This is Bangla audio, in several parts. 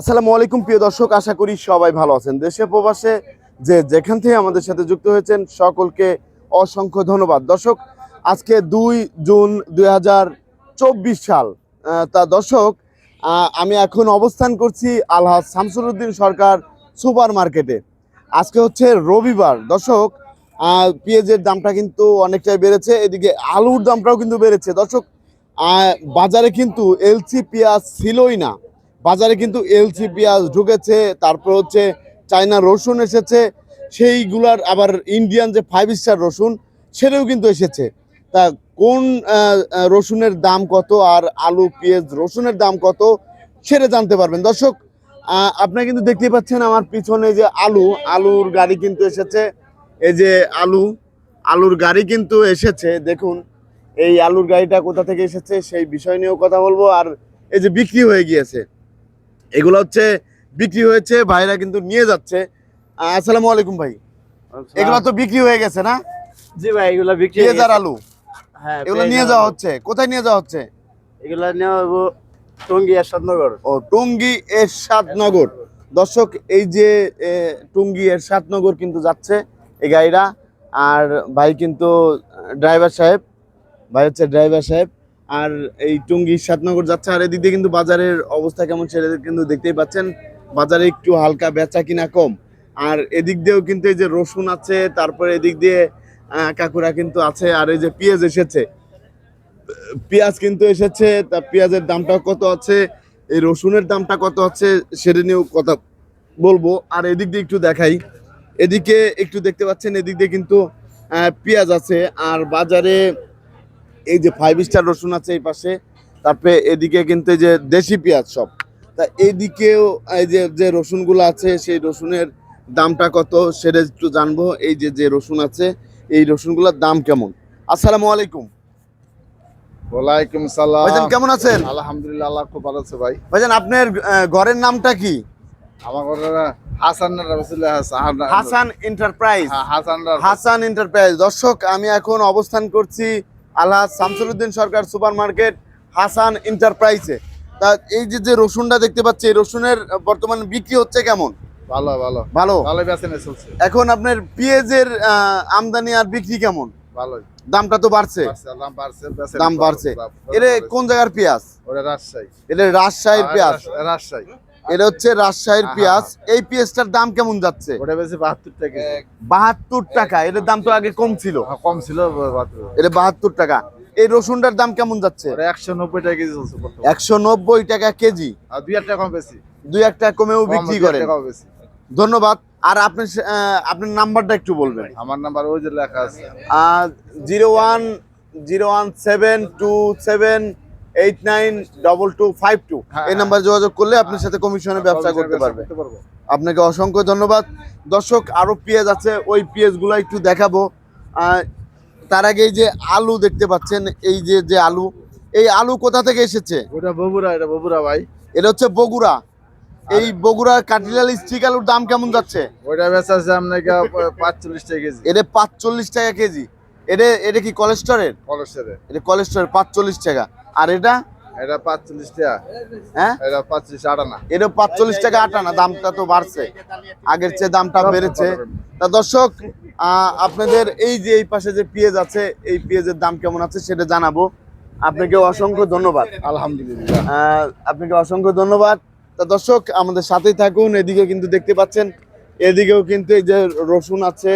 আসসালামু আলাইকুম, প্রিয় দর্শক, আশা করি সবাই ভালো আছেন। দেশে প্রবাসে যে যেখান থেকে আমাদের সাথে যুক্ত হয়েছেন, সকলকে অসংখ্য ধন্যবাদ। দর্শক, আজকে দুই জুন দু হাজার চব্বিশ সাল। তা দর্শক আমি এখন অবস্থান করছি আলহাজ শামসুরউদ্দিন সরকার সুপার মার্কেটে আজকে হচ্ছে রবিবার। দর্শক পেঁয়াজের দামটা কিন্তু অনেকটাই বেড়েছে। এদিকে আলুর দামটাও কিন্তু বেড়েছে। দর্শক বাজারে কিন্তু এলসি পেঁয়াজ ছিলই না। বাজারে কিন্তু এলসি পেঁয়াজ ঢুকেছে, তারপর হচ্ছে চায়না রসুন এসেছে, সেইগুলার আবার ইন্ডিয়ান যে ফাইভ স্টার রসুন, সেটাও কিন্তু এসেছে। তা কোন রসুনের দাম কত আর আলু, পেঁয়াজ রসুনের দাম কত, সেটা জানতে পারবেন। দর্শক আপনারা কিন্তু দেখতে পাচ্ছেন আমার পিছনে যে আলু, আলুর গাড়ি কিন্তু এসেছে। এই যে আলু, আলুর গাড়ি কিন্তু এসেছে, দেখুন। এই আলুর গাড়িটা কোথা থেকে এসেছে, সেই বিষয় নিয়েও কথা বলব। আর এই যে বিক্রি হয়ে গিয়েছে। এগুলো হচ্ছে বিক্রি হয়েছে ভাইরা কিন্তু নিয়ে যাচ্ছে। আসসালামু আলাইকুম ভাই। এগুলো তো বিক্রি হয়ে গেছে না? জি ভাই এগুলা বিক্রি পেঁয়াজ আর আলু। হ্যাঁ এগুলো নিয়ে যাওয়া হচ্ছে। কোথায় নিয়ে যাওয়া হচ্ছে? এগুলা নেওয়া টঙ্গি এরশাদনগর। ও টুঙ্গি এরশাদনগর। দর্শক এই যে টুঙ্গি এরশাদনগর কিন্তু যাচ্ছে এই গাড়িটা আর ভাই কিন্তু ড্রাইভার সাহেব ভাই হচ্ছে ড্রাইভার সাহেব। আর এই টুঙ্গি এরশাদনগর যাচ্ছে, আর এদিক দিয়ে কিন্তু বাজারের অবস্থা কেমন সেটা কিন্তু দেখতেই পাচ্ছেন। বাজারে একটু হালকা বেচা কিনা কম। আর এদিক দিয়েও কিন্তু এই যে রসুন আছে, তারপরে এদিক দিয়ে কাকুরা কিন্তু আছে, আর এই যে পেঁয়াজ এসেছে। পেঁয়াজ কিন্তু এসেছে, তা পেঁয়াজের দামটা কত আছে? এই রসুনের দামটা কত আছে সেটা নিয়েও কথা বলব। আর এদিক দিয়ে একটু দেখাই। এদিকে একটু দেখতে পাচ্ছেন, এদিক দিয়ে কিন্তু পেঁয়াজ আছে। আর বাজারে এই যে ফাইভ স্টার রসুন আছে এই পাশে তারপরে এদিকে কিন্তু যে দেশি পেঁয়াজ সব। তা এদিকেও এই যে যে রসুনগুলো আছে সেই রসুনের দামটা কত সেটা একটু জানব। এই যে যে রসুন আছে এই রসুনগুলোর দাম কেমন? আসসালামু আলাইকুম। ওয়ালাইকুম সালাম। ভাইজান কেমন আছেন? আলহামদুলিল্লাহ আল্লাহ খুব ভালো আছে ভাই। ভাইজান আপনার ঘরের নামটা কি? আমার ঘরে হাসান হাসান হাসান এন্টারপ্রাইজ হ্যাঁ, হাসান হাসান এন্টারপ্রাইজ দর্শক আমি এখন অবস্থান করছি আল্লাহ শামসুরউদ্দিন সরকার সুপার মার্কেট হাসান এন্টারপ্রাইজে। তা এই যে যে রসুনটা দেখতে পাচ্ছি এই রসুনের বর্তমান বিক্রি হচ্ছে কেমন? ভালো ভালো। ভালো? ভালো চলছে। এখন আপনার পেঁয়াজের আমদানি আর বিক্রি কেমন? ভালোই। দামটা তো বাড়ছে। দাম বাড়ছে এটা কোন জায়গার পেঁয়াজ? রাজশাহী। এটা রাজশাহীর পেঁয়াজ। রাজশাহী। এটা হচ্ছে রাজশাহীর পেঁয়াজ। এই পেঁয়াজটার দাম কেমন যাচ্ছে? ওটা বেশি বাহাত্তর টাকা বাহাত্তর টাকা। এটার দাম তো আগে কম ছিল। কম ছিল এটা বাহাত্তর টাকা। এই রসুনটার দাম কেমন যাচ্ছে? একশো নব্বই টাকা কেজি চলছে একশো নব্বই টাকা কেজি। আর দুই হাজার টাকা কম বেশি। দুই একটা কমেও বিক্রি বেশি। ধন্যবাদ। আর আপনি আপনার নাম্বারটা একটু বলবেন। আমার নাম্বার ওই যে লেখা আছে। Zero one zero one seven two seven eight nine double two five two হ্যাঁ, এই নাম্বার যোগাযোগ করলে আপনার সাথে কমিশনে ব্যবসা করতে পারবে। আপনাকে অসংখ্য ধন্যবাদ। দর্শক আরও পেঁয়াজ আছে ওই পেঁয়াজগুলো একটু দেখাবো। তার আগে এই যে আলু দেখতে পাচ্ছেন এই যে যে আলু এই আলু কোথা থেকে এসেছে? ওটা বগুড়া এটা বগুড়া ভাই। এটা হচ্ছে বগুড়া। এই বগুড়া কাটিলাল স্টিক আলুর দাম কেমন যাচ্ছে? ওইটা বেচা আছে আপনাকে পাঁচচল্লিশ টাকা কেজি। এটা পাঁচচল্লিশ টাকা কেজি। এটা এটা কি কোলেস্টরের? কলেস্টারে এটা কোলেস্টরের পাঁচচল্লিশ টাকা। আর এটা? এটা পাঁচচল্লিশ টাকা। হ্যাঁ? এটা পাঁচচল্লিশ আটানা এটা পাঁচচল্লিশ টাকা আটানা দামটা তো বাড়ছে। আগের চেয়ে দামটা বেড়েছে। তা দর্শক আপনাদের এই যে এই পাশে যে পেঁয়াজ আছে এই পেঁয়াজের দাম কেমন আছে সেটা জানাব। আপনাকে অসংখ্য ধন্যবাদ। আলহামদুলিল্লাহ। আপনাকে অসংখ্য ধন্যবাদ। তা দর্শক আমাদের সাথেই থাকুন। এদিকে কিন্তু দেখতে পাচ্ছেন এদিকেও কিন্তু এই যে রসুন আছে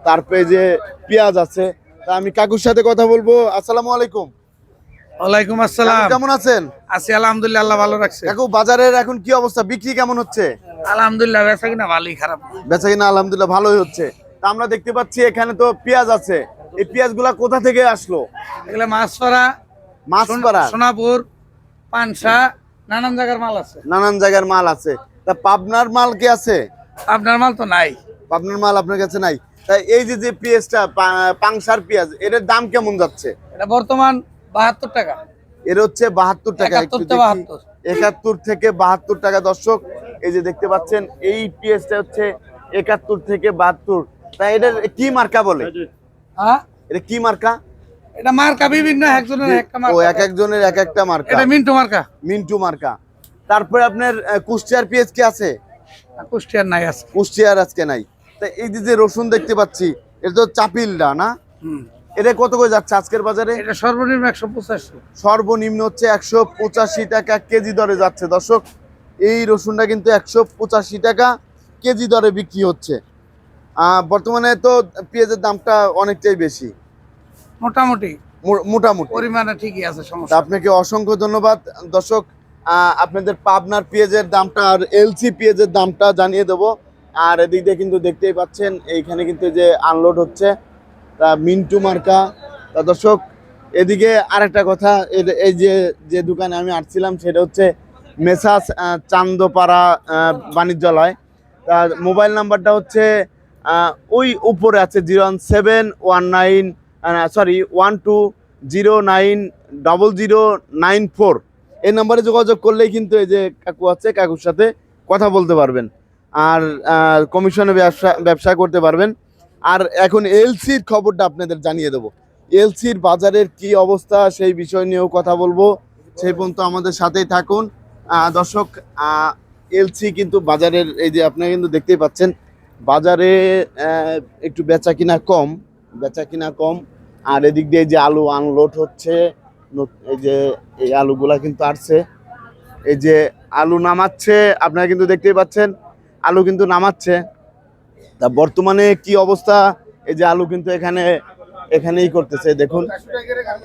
তারপরে যে পেঁয়াজ আছে। তা আমি কাকুর সাথে কথা বলব। আসসালামু আলাইকুম। ওয়ালাইকুম আসসালাম। কেমন আছেন? আছি আলহামদুলিল্লাহ আল্লাহ ভালো রাখছে। কাকু বাজারের এখন কি অবস্থা? বিক্রি কেমন হচ্ছে? আলহামদুলিল্লাহ বেচা কিনা ভালোই খারাপ। বেচা কিনা আলহামদুলিল্লাহ ভালোই হচ্ছে। তা আমরা দেখতে পাচ্ছি এখানে তো পেঁয়াজ আছে। এই পেঁয়াজগুলা কোথা থেকে আসলো? এগুলো মাছপাড়া মাছপাড়া? সোনাপুর পানসা নানান জায়গার মাল আছে। নানান জায়গার মাল আছে। তা পাবনার মাল কি আছে? আপনার মাল তো নাই। পাবনার মাল আপনার কাছে নাই। তাই এই যে যে পেঁয়াজটা পা- পাংশার পেঁয়াজ এটার দাম কেমন যাচ্ছে? এটা বর্তমান বাহাত্তর টাকা। এর হচ্ছে বাহাত্তর টাকা একটু একাত্তর থেকে। বাহাত্তর। টাকা দর্শক এই যে দেখতে পাচ্ছেন এই পেঁয়াজটা হচ্ছে একাত্তর থেকে বাহাত্তর। তাই এটার কি মার্কা বলে? হ্যাঁ? এটা কি মার্কা? এটা মার্কা বিভিন্ন একজনের একটা ও এক একজনের এক একটা মার্কা। এটা মিন্টু মার্কা। মিন্টু মার্কা। তারপরে আপনার কুষ্টিয়ার পেঁয়াজ কি আছে? কুষ্টিয়ার নাই আছে। কুষ্টিয়ার আজকে নাই। তা এই যে রসুন দেখতে পাচ্ছি এটা তো চাপিলটা না? হুম। এটা কত করে যাচ্ছে আজকের বাজারে? এটা সর্বনিম্ন একশো পঁচাশি। সর্বনিম্ন হচ্ছে একশো পঁচাশি টাকা কেজি দরে যাচ্ছে। দর্শক এই রসুনটা কিন্তু একশো পঁচাশি টাকা কেজি দরে বিক্রি হচ্ছে। বর্তমানে তো পেঁয়াজের দামটা অনেকটাই বেশি। মোটামুটি। মোটামুটি। পরিমাণে ঠিকই আছে সমস্যা আপনাকে অসংখ্য ধন্যবাদ। দর্শক আপনাদের পাবনার পেঁয়াজের দামটা আর এলসি পেঁয়াজের দামটা জানিয়ে দেবো। আর এদিক দিয়ে কিন্তু দেখতেই পাচ্ছেন এইখানে কিন্তু যে আনলোড হচ্ছে। তা মিন্টু মার্কা। তা দর্শক, এদিকে আরেকটা কথা এই যে যে দোকানে আমি আসছিলাম সেটা হচ্ছে মেসাস চান্দপাড়া বাণিজ্যালয়। তা মোবাইল নাম্বারটা হচ্ছে ওই উপরে আছে zero seven one nine sorry one two zero nine, double zero nine four. এই নাম্বারে যোগাযোগ করলেই কিন্তু এই যে কাকু আছে, কাকুর সাথে কথা বলতে পারবেন। আর কমিশনে ব্যবসা ব্যবসা করতে পারবেন। আর এখন এলসির খবরটা আপনাদের জানিয়ে দেবো। এলসির বাজারের কি অবস্থা সেই বিষয় নিয়েও কথা বলব। সেই পর্যন্ত আমাদের সাথেই থাকুন। দর্শক এলসি কিন্তু বাজারের, এই যে আপনারা কিন্তু দেখতেই পাচ্ছেন, বাজারে একটু বেচা কিনা কম বেচা কিনা কম। আর এদিক দিয়ে যে আলু আনলোড হচ্ছে এই যে, এই আলুগুলা কিন্তু আসছে এই যে আলু নামাচ্ছে, আপনারা কিন্তু দেখতেই পাচ্ছেন, আলু কিন্তু নামাচ্ছে। তা বর্তমানে কি অবস্থা? এই যে আলু কিন্তু এখানে এখানেই করতেছে দেখুন।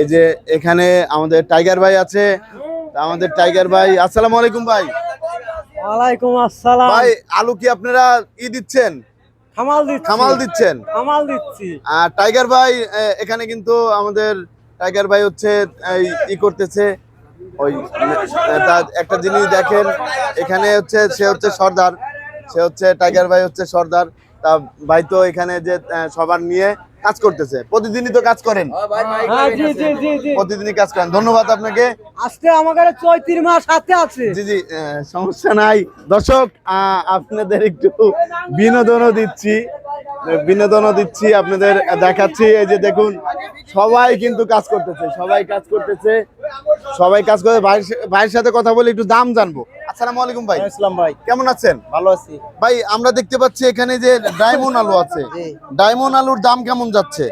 এই যে এখানে আমাদের টাইগার ভাই আছে আমাদের টাইগার ভাই আসসালামু আলাইকুম ভাই। ওয়ালাইকুম আসসালাম। ভাই আলু কি আপনারা ই দিচ্ছেন? খামাল দিচ্ছি। খামাল দিচ্ছেন? খামাল দিচ্ছি। আর টাইগার ভাই এখানে কিন্তু আমাদের টাইগার ভাই হচ্ছে এই, ই করতেছে। ওই একটা জিনিস দেখেন এখানে হচ্ছে সে হচ্ছে সর্দার। সে হচ্ছে টাইগার ভাই হচ্ছে সর্দার। তা ভাই তো এখানে যে সবার নিয়ে কাজ করতেছে। প্রতিদিনই তো কাজ করেন। জি জি জি জি। প্রতিদিনই কাজ করেন। ধন্যবাদ আপনাকে। আজকে আমাদের চৈত্রির মাস হাতে আছে। জি জি সমস্যা নাই। দর্শক আপনাদের একটু বিনোদনও দিচ্ছি। বিনোদনও দিচ্ছি আপনাদের দেখাচ্ছি। এই যে দেখুন সবাই কিন্তু কাজ করতেছে সবাই কাজ করতেছে। সবাই কাজ করে ভাইয়ের সাথে কথা বলে একটু দাম জানব। আসসালামু আলাইকুম ভাই। ইসলাম ভাই। কেমন আছেন? ভালো আছি। ভাই আমরা দেখতে পাচ্ছি এখানে যে ডায়মন্ড আলু আছে। ডায়মন্ড আলুর দাম কেমন যাচ্ছে?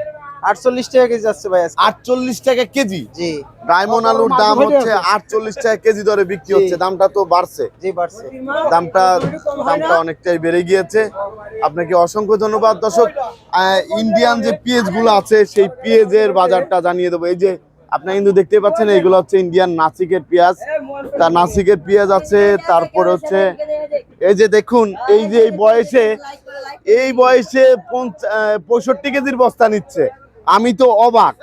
আটচল্লিশ টাকা কেজি যাচ্ছে ভাই আজকে। আটচল্লিশ টাকা কেজি? জি। ডায়মন্ড আলুর দাম হচ্ছে আটচল্লিশ টাকা কেজি দরে বিক্রি হচ্ছে। দামটা তো বাড়ছে। জি বাড়ছে। দামটা দামটা অনেকটাই বেড়ে গিয়েছে। আপনাকে অসংখ্য ধন্যবাদ। দর্শক ইন্ডিয়ান যে পেঁয়াজগুলো আছে সেই পেঁয়াজের বাজারটা জানিয়ে দেবো। এই যে আপনারা কিন্তু দেখতে পাচ্ছেন এইগুলো হচ্ছে ইন্ডিয়ান নাসিকের পেঁয়াজ। তার নাসিকের পেঁয়াজ আছে তারপরে হচ্ছে এই যে দেখুন এই যে এই বয়সে এই বয়সে পঁয়ষট্টি কেজির বস্তা নিচ্ছে। আমি তো অবাক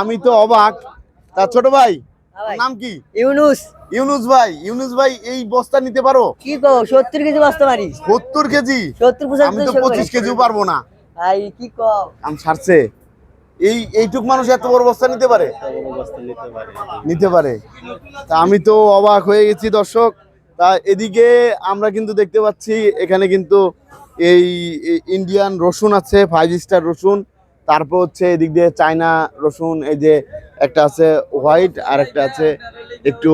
আমি তো অবাক। তা ছোট ভাই নাম কি? ইউনুস। ইউনুস ভাই ইউনুস ভাই এই বস্তা নিতে পারো? কি কো সত্তর কেজি বস্তা পারি সত্তর কেজি? সত্তর আমি তো পঁচিশ কেজিও পারব না। ভাই কি কো আমি ছাড়ছে। এই এইটুক মানুষ এত বড় বস্তা নিতে পারে? নিতে পারে। তা আমি তো অবাক হয়ে গেছি দর্শক। তা এদিকে আমরা কিন্তু দেখতে পাচ্ছি এখানে কিন্তু এই এই ইন্ডিয়ান রসুন আছে ফাইভ স্টার রসুন। তারপর হচ্ছে এদিক দিয়ে চায়না রসুন এই যে একটা আছে হোয়াইট আর একটা আছে একটু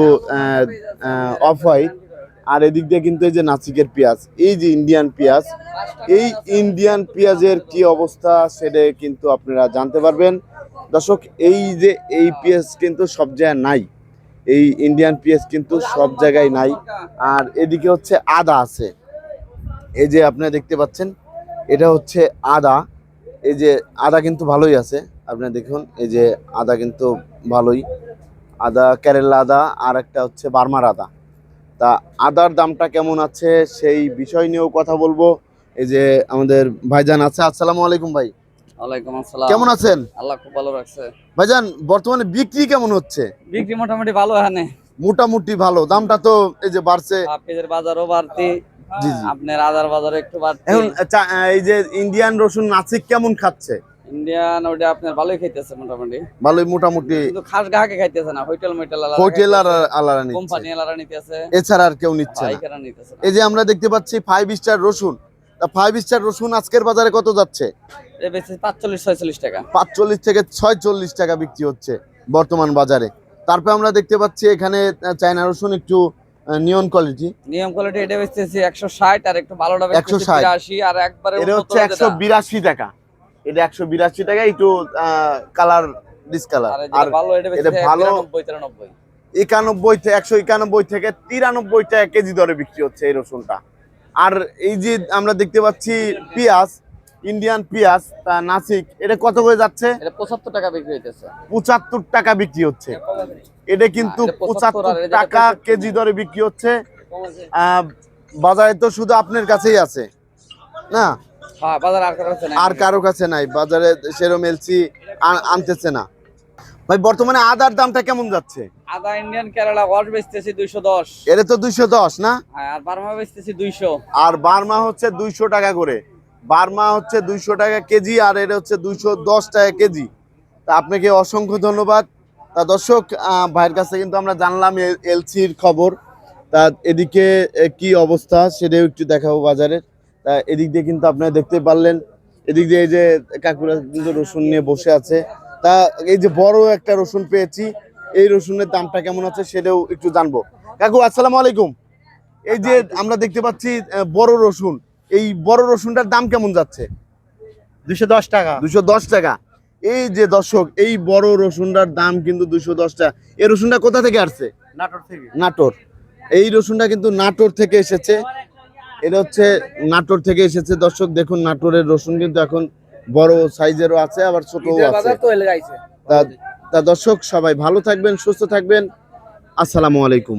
অফ হোয়াইট আর এদিক দিয়ে কিন্তু এই যে নাসিকের পেঁয়াজ, এই যে ইন্ডিয়ান পেঁয়াজ, এই ইন্ডিয়ান পেঁয়াজের কি অবস্থা সেটা কিন্তু আপনারা জানতে পারবেন। দর্শক, এই যে এই পেঁয়াজ কিন্তু সব জায়গায় নাই। এই ইন্ডিয়ান পেঁয়াজ কিন্তু সব জায়গায় নাই। আর এদিকে হচ্ছে আদা আছে। এই যে আপনারা দেখতে পাচ্ছেন, এটা হচ্ছে আদা। এই যে আদা কিন্তু ভালোই আছে। আপনারা দেখুন, এই যে আদা কিন্তু ভালোই। আদা, কেরালা আদা আর একটা হচ্ছে বার্মার আদা। তা আদার দামটা কেমন আছে সেই বিষয় নিয়েও কথা বলব। এই যে আমাদের ভাইজান আছে আসসালামু আলাইকুম ভাই। ওয়ালাইকুম আসসালাম। কেমন আছেন? আল্লাহ খুব ভালো রাখছে। ভাইজান বর্তমানে বিক্রি কেমন হচ্ছে? বিক্রি মোটামুটি ভালো এখানে। মোটামুটি ভালো দামটা তো এই যে বাড়ছে। পেঁয়াজের বাজারও বাড়তি। আপনার আদার বাজার একটু বাড়তি। এখন এই যে ইন্ডিয়ান রসুন নাসিক কেমন খাচ্ছে? ইন্ডিয়ান ওটা আপনার ভালোই খাইতেছে মোটামুটি। ভালোই মোটামুটি। কিন্তু খাস গ্রাহকে খাইতেছে না হোটেল মোটেল হোটেল আর আলাদা নিচ্ছে কোম্পানি আলাদা নিতেছে। এছাড়া আর কেউ নিচ্ছে না। নিতেছে এই যে আমরা দেখতে পাচ্ছি ফাইভ স্টার রসুন। ফাইভ স্টার রসুন আজকের বাজারে কত যাচ্ছে? পাঁচচল্লিশ ছয়চল্লিশ টাকা। পাঁচচল্লিশ থেকে ছয়চল্লিশ টাকা বিক্রি হচ্ছে বর্তমান বাজারে। তারপরে আমরা দেখতে পাচ্ছি এখানে চায়না রসুন একটু নিয়ন কোয়ালিটি নিয়ম কোয়ালিটি এটা বেচতেছি একশো ষাট আর একটু ভালোটা একশো 160 বিরাশি আর একবারে এটা হচ্ছে একশো বিরাশি টাকা। এটা একশো বিরাশি টাকা একটু কালার ডিসকালার আর এটা ভালো- একানব্বই একশো একানব্বই থেকে তিরানব্বই টাকা কেজি দরে বিক্রি হচ্ছে এই রসুনটা। আর এই যে আমরা দেখতে পাচ্ছি পেঁয়াজ ইন্ডিয়ান পেঁয়াজ তা নাসিক এটা কত করে যাচ্ছে? পঁচাত্তর টাকা বিক্রি হইতেছে। পঁচাত্তর টাকা বিক্রি হচ্ছে। এটা কিন্তু এটা 75 পঁচাত্তর টাকা কেজি দরে বিক্রি হচ্ছে। আহ, বাজারে তো শুধু আপনার কাছেই আছে। না? আর কারও কাছে নাই। আর কারও কাছে নাই বাজারে সেরম এলসি আনতেছে না। ভাই বর্তমানে আদার দামটা কেমন যাচ্ছে? আদা ইন্ডিয়ান কেরালা ওয়াশ বেচতেছি দুইশো দশ। এটা তো দুইশো দশ না? হ্যাঁ আর বারমা বেচতেছি দুইশো। আর বার্মা হচ্ছে দুইশো টাকা করে। বার্মা হচ্ছে দুইশো টাকা কেজি আর এটা হচ্ছে দুইশো দশ টাকা কেজি। তা আপনাকে অসংখ্য ধন্যবাদ। তা দর্শক ভাইয়ের কাছে কিন্তু আমরা জানলাম এলসির খবর। তা এদিকে কি অবস্থা সেটাও একটু দেখাবো বাজারের। তা এদিক দিয়ে কিন্তু আপনারা দেখতে পারলেন। এদিক দিয়ে এই যে কাকুরা কিন্তু রসুন নিয়ে বসে আছে। তা এই যে বড় একটা রসুন পেয়েছি এই রসুনের দামটা কেমন আছে সেটাও একটু জানব। কাকু আসসালামু আলাইকুম। এই যে আমরা দেখতে পাচ্ছি বড় রসুন। এই বড় রসুনটার দাম কেমন যাচ্ছে? দুশো দশ টাকা। দুশো দশ টাকা। এই যে দর্শক এই বড় রসুনটার দাম কিন্তু দুশো দশ টাকা। এই রসুনটা কোথা থেকে আসছে? নাটোর থেকে। নাটোর। এই রসুনটা কিন্তু নাটোর থেকে এসেছে। এটা হচ্ছে নাটোর থেকে এসেছে। দর্শক দেখুন নাটোরের রসুন কিন্তু এখন বড় সাইজেরও আছে আবার ছোটও আছে। তা দর্শক সবাই ভালো থাকবেন সুস্থ থাকবেন। আসসালামু আলাইকুম।